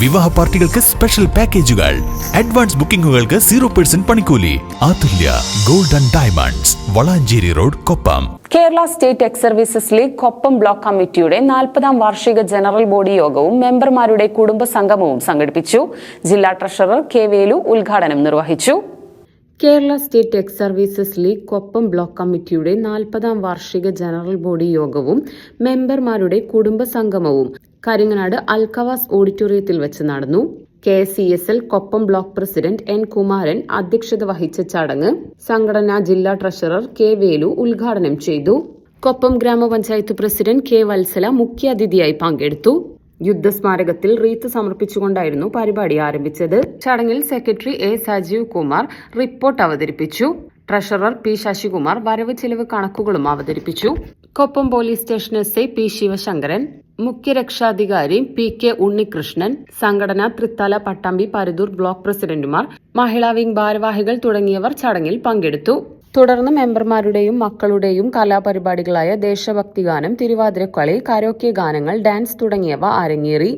വിവാഹ പാർട്ടികൾക്ക് സ്പെഷ്യൽ പാക്കേജുകൾ അഡ്വാൻസ് ബുക്കിംഗുകൾക്ക് സീറോ പെർസെന്റ് പണിക്കൂലി. Athulya golden diamonds Valanchery road Koppam. Kerala state ex services league Koppam block കമ്മിറ്റിയുടെ നാൽപ്പതാം വാർഷിക ജനറൽ ബോഡി യോഗവും മെമ്പർമാരുടെ കുടുംബ സംഗമവും സംഘടിപ്പിച്ചു. ജില്ലാ ട്രഷറർ കെ വേലു ഉദ്ഘാടനം നിർവഹിച്ചു. Kerala state ex services league Koppam block കമ്മിറ്റിയുടെ നാൽപ്പതാം വാർഷിക ജനറൽ ബോഡി യോഗവും മെമ്പർമാരുടെ കുടുംബ സംഗമവും കരിങ്ങനാട് അൽക്കവാസ് ഓഡിറ്റോറിയത്തിൽ വെച്ച് നടന്നു. K C S L Koppam block president N Kumaran അധ്യക്ഷത വഹിച്ച ചടങ്ങ് സംഘടനാ ജില്ലാ ട്രഷറർ കെ വേലു ഉദ്ഘാടനം ചെയ്തു. കൊപ്പം ഗ്രാമപഞ്ചായത്ത് പ്രസിഡന്റ് കെ വത്സല മുഖ്യാതിഥിയായി പങ്കെടുത്തു. യുദ്ധസ്മാരകത്തിൽ റീത്ത് സമർപ്പിച്ചുകൊണ്ടായിരുന്നു പരിപാടി ആരംഭിച്ചത്. ചടങ്ങിൽ secretary A Sajeev Kumar report അവതരിപ്പിച്ചു. ട്രഷറർ പി ശശികുമാർ വരവ് ചെലവ് കണക്കുകളും അവതരിപ്പിച്ചു. Koppam police station S I P Sivasankaran മുഖ്യരക്ഷാധികാരി P K Unnikrishnan സംഘടന തൃത്താല പട്ടാമ്പി പരുതൂർ ബ്ലോക്ക് പ്രസിഡന്റുമാർ മഹിളാ വിംഗ് ഭാരവാഹികൾ തുടങ്ങിയവർ ചടങ്ങിൽ പങ്കെടുത്തു. തുടർന്ന് മെമ്പർമാരുടെയും മക്കളുടെയും കലാപരിപാടികളായ ദേശഭക്തി ഗാനം തിരുവാതിരക്കളി കരോക്കെ ഗാനങ്ങൾ ഡാൻസ് തുടങ്ങിയവ അരങ്ങേറി.